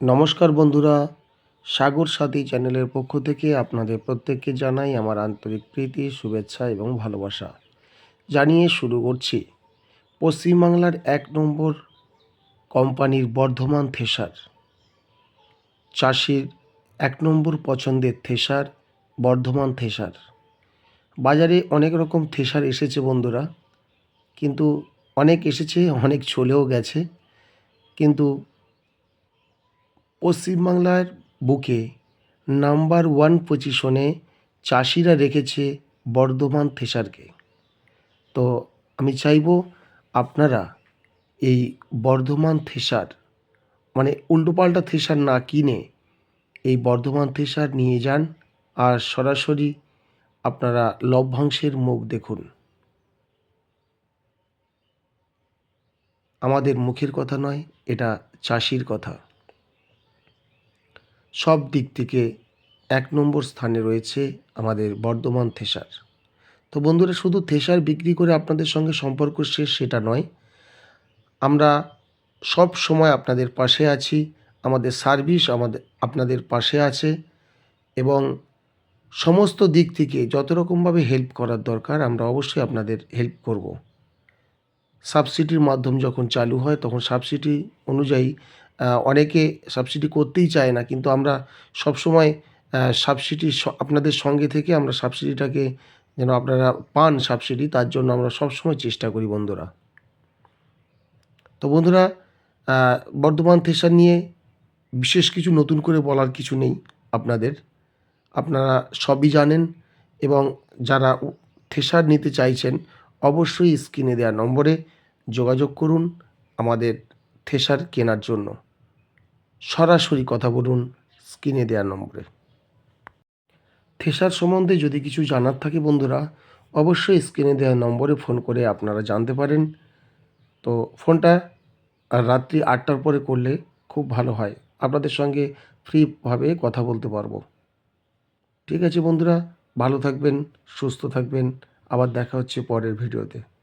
নমস্কার বন্ধুরা, সাগর সাথী চ্যানেলের পক্ষ থেকে আপনাদের প্রত্যেককে জানাই আমার আন্তরিক প্রীতি, শুভেচ্ছা এবং ভালোবাসা। জানিয়ে শুরু করছি, পশ্চিমবাংলার এক নম্বর কোম্পানির বর্ধমান থেসার। চাষির এক নম্বর পছন্দের থেসার বর্ধমান থেসার। বাজারে অনেক রকম থেসার এসেছে বন্ধুরা, কিন্তু অনেক এসেছে, অনেক চলেও গেছে, কিন্তু পশ্চিমবাংলার বুকে নাম্বার ওয়ান পজিশনে চাষিরা রেখেছে বর্ধমান থেসারকে। তো আমি চাইব আপনারা এই বর্ধমান থেসার মানে উল্টোপাল্টা থেসার না কিনে এই বর্ধমান থেসার নিয়ে যান আর সরাসরি আপনারা লভ্যাংশের মুখ দেখুন। আমাদের মুখের কথা নয়, এটা চাষির কথা। সব দিক থেকে এক নম্বর স্থানে রয়েছে আমাদের বর্ধমান থেসার। তো বন্ধুরা, শুধু থেসার বিক্রি করে আপনাদের সঙ্গে সম্পর্ক শেষ সেটা নয়, আমরা সব সময় আপনাদের পাশে আছি, আমাদের সার্ভিস আমাদের, আপনাদের পাশে আছে এবং সমস্ত দিক থেকে যত রকমভাবে হেল্প করার দরকার, আমরা অবশ্যই আপনাদের হেল্প করব। সাবসিডির মাধ্যম যখন চালু হয়, তখন সাবসিডি অনুযায়ী অনেকে সাবসিডি করতেই চায় না, কিন্তু আমরা সবসময় সাবসিডি আপনাদের সঙ্গে থেকে আমরা সাবসিডিটাকে যেন আপনারা পান সাবসিডি তার জন্য আমরা সবসময় চেষ্টা করি বন্ধুরা। তো বন্ধুরা বর্ধমান থেসার নিয়ে বিশেষ কিছু নতুন করে বলার কিছু নেই আপনাদের। আপনারা সবই জানেন এবং যারা থেসার নিতে চাইছেন, অবশ্যই স্ক্রিনে দেওয়া নম্বরে যোগাযোগ করুন আমাদের থেসার কেনার জন্য। সরাসরি কথা বলুন স্ক্রিনে দেওয়া নম্বরে। থেসার সম্বন্ধে যদি কিছু জানার থাকে বন্ধুরা, অবশ্যই স্ক্রিনে দেওয়া নম্বরে ফোন করে আপনারা জানতে পারেন। তো ফোনটা রাত্রি আটটার পরে করলে খুব ভালো হয়। আপনাদের সঙ্গে ফ্রিভাবে কথা বলতে পারব। ঠিক আছে বন্ধুরা, ভালো থাকবেন, সুস্থ থাকবেন। আবার দেখা হচ্ছে পরের ভিডিওতে।